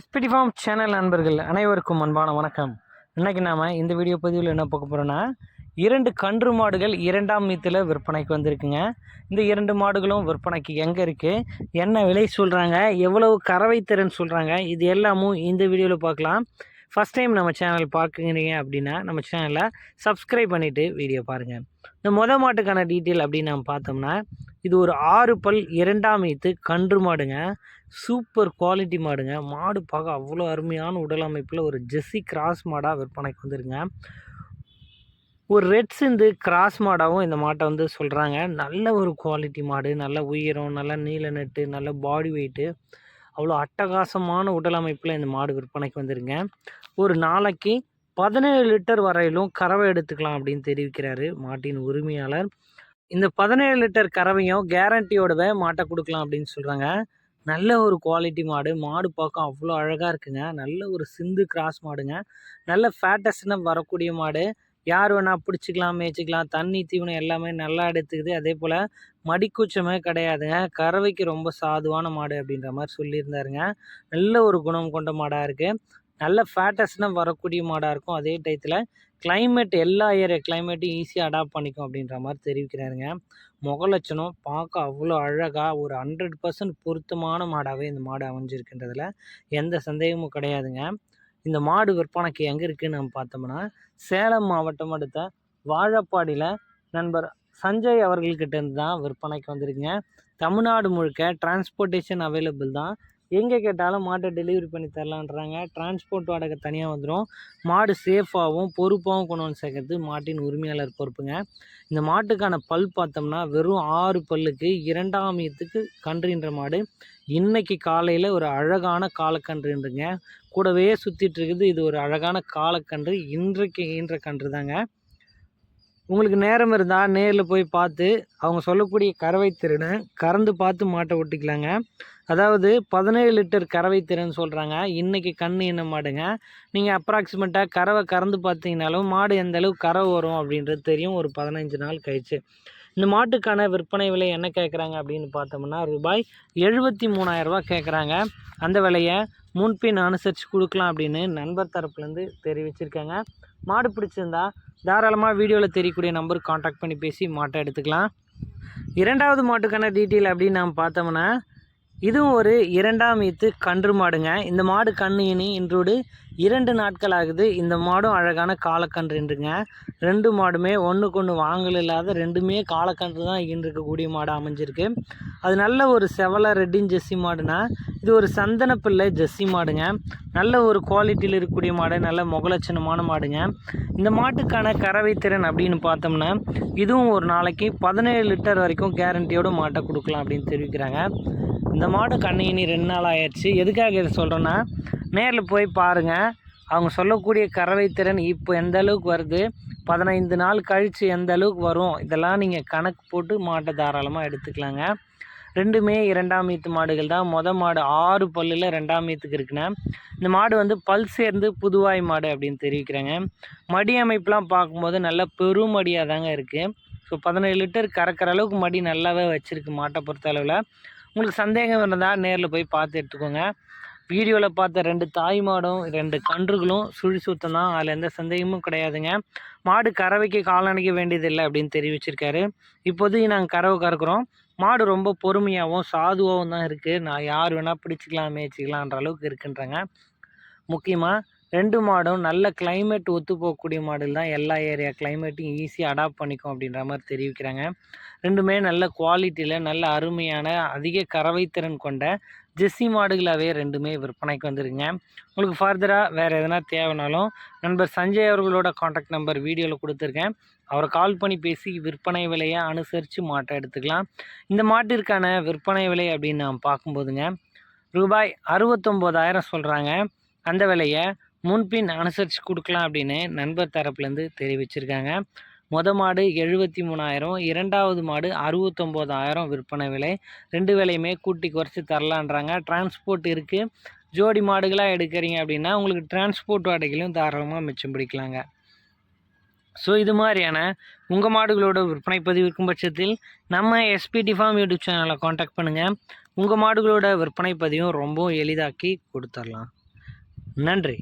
SPD form channel நண்பர்கள் அனைவருக்கும் அன்பான வணக்கம். இன்றைக்கி நாம் இந்த வீடியோ பதிவில் என்ன பார்க்க போகிறோன்னா இரண்டு கன்று மாடுகள் இரண்டாம் மீத்தில் விற்பனைக்கு வந்திருக்குங்க. இந்த இரண்டு மாடுகளும் விற்பனைக்கு எங்கே இருக்குது என்ன விலை சொல்கிறாங்க எவ்வளவு கறவை திறன் சொல்கிறாங்க இது எல்லாமும் இந்த வீடியோவில் பார்க்கலாம். ஃபஸ்ட் டைம் நம்ம சேனல் பார்க்குறீங்க அப்படின்னா நம்ம சேனலை சப்ஸ்கிரைப் பண்ணிவிட்டு வீடியோ பாருங்கள் இந்த மொத மாட்டுக்கான டீட்டெயில் அப்படின்னு நம்ம பார்த்தோம்னா இது ஒரு ஆறு பல் இரண்டாம் ஈத்து கன்று மாடுங்க. சூப்பர் குவாலிட்டி மாடுங்க. மாடு பார்க்க அவ்வளோ அருமையான உடல் அமைப்பில் ஒரு ஜெஸ்ஸி கிராஸ் மாடாக விற்பனைக்கு வந்துருங்க. ஒரு ரெட் சிந்து கிராஸ் மாடாகவும் இந்த மாட்டை வந்து சொல்கிறாங்க நல்ல ஒரு குவாலிட்டி மாடு. நல்ல உயரம் நல்ல நீல நெட்டு நல்ல பாடி வெயிட்டு அவ்வளோ அட்டகாசமான உடல் அமைப்பில் இந்த மாடு விற்பனைக்கு வந்துருங்க. ஒரு நாளைக்கு பதினேழு லிட்டர் வரையிலும் கறவை எடுத்துக்கலாம் அப்படின்னு தெரிவிக்கிறாரு மாட்டின் உரிமையாளர். இந்த பதினேழு லிட்டர் கறவையும் கேரண்டியோடவே மாட்டை கொடுக்கலாம் அப்படின்னு சொல்கிறாங்க நல்ல ஒரு குவாலிட்டி மாடு. மாடு பார்க்க அவ்வளோ அழகாக இருக்குங்க. நல்ல ஒரு சிந்து கிராஸ் மாடுங்க. நல்ல ஃபேட்டஸ்னு வரக்கூடிய மாடு. யார் வேணால் பிடிச்சிக்கலாம் மேய்ச்சிக்கலாம். தண்ணி தீவனம் எல்லாமே நல்லா எடுத்துக்குது. அதே போல் மடிக்கூச்சமே கிடையாதுங்க. கறவைக்கு ரொம்ப சாதுவான மாடு அப்படின்ற மாதிரி சொல்லியிருந்தாருங்க. நல்ல ஒரு குணம் கொண்ட மாடாக இருக்குது நல்ல ஃபேட்டஸ்னால் வரக்கூடிய மாடாக இருக்கும். அதே டயத்தில் கிளைமேட் எல்லா ஏரியா கிளைமேட்டையும் ஈஸியாக அடாப்ட் பண்ணிக்கும் அப்படின்ற மாதிரி தெரிவிக்கிறாருங்க. முகலட்சணம் பார்க்க அவ்வளோ அழகாக ஒரு ஹண்ட்ரட் பர்சன்ட் பொருத்தமான மாடாகவே இந்த மாடு அமைஞ்சிருக்கின்றதில் எந்த சந்தேகமும் கிடையாதுங்க. இந்த மாடு விற்பனைக்கு எங்கே இருக்குன்னு நம்ம பார்த்தோம்னா சேலம் மாவட்டம் அடுத்த வாழப்பாடியில் நண்பர் சஞ்சய் அவர்கள்கிட்ட இருந்து தான் விற்பனைக்கு வந்திருக்குங்க. தமிழ்நாடு முழுக்க டிரான்ஸ்போர்ட்டேஷன் அவைலபிள் தான். எங்கே கேட்டாலும் மாட்டை டெலிவரி பண்ணி தரலான்றாங்க. டிரான்ஸ்போர்ட் வாடகை தனியாக வந்துடும் மாடு சேஃபாகவும் பொறுப்பாகவும் கொண்டு வந்து சேர்க்கறது மாட்டின் உரிமையாளர் பொறுப்புங்க. இந்த மாட்டுக்கான பல் பார்த்தோம்னா வெறும் ஆறு பல்லுக்கு இரண்டாம் ஈத்துக்கு கன்றுன்ற மாடு. இன்னைக்கு காலையில் ஒரு அழகான காலக்கன்றுன்றங்க. கூடவே சுற்றிட்டு இருக்குது இது ஒரு அழகான காலக்கன்று. இன்றைக்கு ஈன்ற கன்று தாங்க உங்களுக்கு நேரம் இருந்தால் நேரில் போய் பார்த்து அவங்க சொல்லக்கூடிய கறவை திறனை கறந்து பார்த்து மாட்டை ஒட்டிக்கலாங்க. அதாவது பதினேழு லிட்டர் கறவை திறன் சொல்கிறாங்க இன்றைக்கி கண் என்ன மாடுங்க? நீங்கள் அப்ராக்சிமேட்டாக கறவை கறந்து பார்த்தீங்கனாலும் மாடு எந்த அளவுக்கு கறவை வரும் அப்படின்றது தெரியும். ஒரு பதினஞ்சு நாள் கழிச்சு. இந்த மாட்டுக்கான விற்பனை விலை என்ன கேட்குறாங்க அப்படின்னு பார்த்தோம்னா ரூபாய் எழுபத்தி மூணாயிரரூபா கேட்குறாங்க அந்த விலையை முன்பின் அனுசரித்து கொடுக்கலாம் அப்படின்னு நண்பர் தரப்புலேருந்து தெரிவிச்சிருக்காங்க. மாடு பிடிச்சிருந்தா தாராளமாக வீடியோவில் தெரியக்கூடிய நம்பருக்கு காண்டாக்ட் பண்ணி பேசி மாட்டை எடுத்துக்கலாம். இரண்டாவது மாட்டுக்கான டீட்டெயில் அப்படின்னு நாம் பார்த்தோம்னா இதுவும் ஒரு இரண்டாம் ஈத்து கன்று மாடுங்க. இந்த மாடு கண்ணு இனி இன்றோடு இரண்டு நாட்கள் ஆகுது இந்த மாடும் அழகான காலக்கன்றுன்றுங்க ரெண்டு மாடுமே ஒன்றுக்கு ஒன்று வாங்கல் இல்லாத ரெண்டுமே காலக்கன்று தான் இருக்கக்கூடிய மாடு அமைஞ்சிருக்கு. அது நல்ல ஒரு செவலை ரெட்டின் ஜெஸ்ஸி மாடுனா இது ஒரு சந்தனப்பிள்ளை ஜெஸ்ஸி மாடுங்க. நல்ல ஒரு குவாலிட்டியில் இருக்கக்கூடிய மாடு நல்ல முகலட்சணமான மாடுங்க. இந்த மாட்டுக்கான கறவை திறன் அப்படின்னு பார்த்தோம்னா இதுவும் ஒரு நாளைக்கு பதினேழு லிட்டர் வரைக்கும் கேரண்டியோட மாட்டை கொடுக்கலாம் அப்படின்னு தெரிவிக்கிறாங்க. இந்த மாடு கண்ணினி ரெண்டு நாள் ஆயிடுச்சு. எதுக்காக இதை சொல்கிறேன்னா நேரில் போய் பாருங்கள் அவங்க சொல்லக்கூடிய கறவை திறன் இப்போ எந்த அளவுக்கு வருது? பதினைந்து நாள் கழித்து எந்த அளவுக்கு வரும்? இதெல்லாம் நீங்கள் கணக்கு போட்டு மாட்டை தாராளமாக எடுத்துக்கலாங்க. ரெண்டுமே இரண்டாம் ஈத்து மாடுகள் தான். மொதல் மாடு ஆறு பல்லில் ரெண்டாம் ஈத்துக்கு இருக்குண்ணே. இந்த மாடு வந்து பல் சேர்ந்து புதுவாய் மாடு அப்படின்னு தெரிவிக்கிறாங்க. மடி அமைப்புலாம் பார்க்கும்போது நல்ல பெருமடியாக தாங்க இருக்குது ஸோ பதினேழு லிட்டர் கறக்கிற அளவுக்கு மடி நல்லாவே வச்சுருக்கு மாட்டை பொறுத்த அளவில். உங்களுக்கு சந்தேகம் இருந்தால் நேரில் போய் பார்த்து எடுத்துக்கோங்க. வீடியோவில் பார்த்த ரெண்டு தாய் மாடும் ரெண்டு கன்றுகளும் சுழி சுத்தம் தான். அதில் எந்த சந்தேகமும் கிடையாதுங்க. மாடு கறவைக்கு காலணிக்க வேண்டியதில்லை அப்படின்னு தெரிவிச்சிருக்காரு. இப்போதைக்கு நாங்கள் கறவை கறக்குறோம். மாடு ரொம்ப பொறுமையாகவும் சாதுவாகவும் தான் இருக்குது நான் யார் வேணால் பிடிச்சிக்கலாம் மேய்ச்சிக்கலான்ற அளவுக்கு இருக்குன்றாங்க. முக்கியமாக ரெண்டு மாடும் நல்ல கிளைமேட் ஒத்து போகக்கூடிய மாடல் தான் எல்லா ஏரியா கிளைமேட்டையும் ஈஸியாக அடாப்ட் பண்ணிக்கும் அப்படின்ற மாதிரி தெரிவிக்கிறாங்க. ரெண்டுமே நல்ல குவாலிட்டியில் நல்ல அருமையான அதிக கறவைத்திறன் திறன் கொண்ட ஜெஸ்ஸி மாடுகளாகவே ரெண்டுமே விற்பனைக்கு வந்துருங்க உங்களுக்கு ஃபர்தராக வேறு எதனா தேவைனாலும் நண்பர் சஞ்சய் அவர்களோட காண்டாக்ட் நம்பர் வீடியோவில் கொடுத்துருக்கேன். அவரை கால் பண்ணி பேசி விற்பனை விலையை அனுசரித்து மாட்டை எடுத்துக்கலாம். இந்த மாட்டிற்கான விற்பனை விலை அப்படின்னு நாம் பார்க்கும்போதுங்க ரூபாய் அறுபத்தொம்போதாயிரம் சொல்கிறாங்க அந்த விலையை முன்பின் அனுசரித்து கொடுக்கலாம் அப்படின்னு நண்பர் தரப்புலேருந்து தெரிவிச்சிருக்காங்க. மொத மாடு எழுபத்தி மூணாயிரம் இரண்டாவது மாடு அறுபத்தொம்போதாயிரம் விற்பனை விலை. ரெண்டு விலையுமே கூட்டி குறைச்சி தரலான்றாங்க. டிரான்ஸ்போர்ட் இருக்குது ஜோடி மாடுகளாக எடுக்கிறீங்க அப்படின்னா உங்களுக்கு டிரான்ஸ்போர்ட் வாடகையிலும் தாராளமாக மிச்சம் பிடிக்கலாங்க. ஸோ இது மாதிரியான உங்கள் மாடுகளோட விற்பனை பதிவு இருக்கும் பட்சத்தில் நம்ம S P D farm YouTube சேனலை காண்டாக்ட் பண்ணுங்கள் உங்கள் மாடுகளோட விற்பனை பதிவும் ரொம்ப எளிதாக்கி கொடுத்துர்லாம். நன்றி.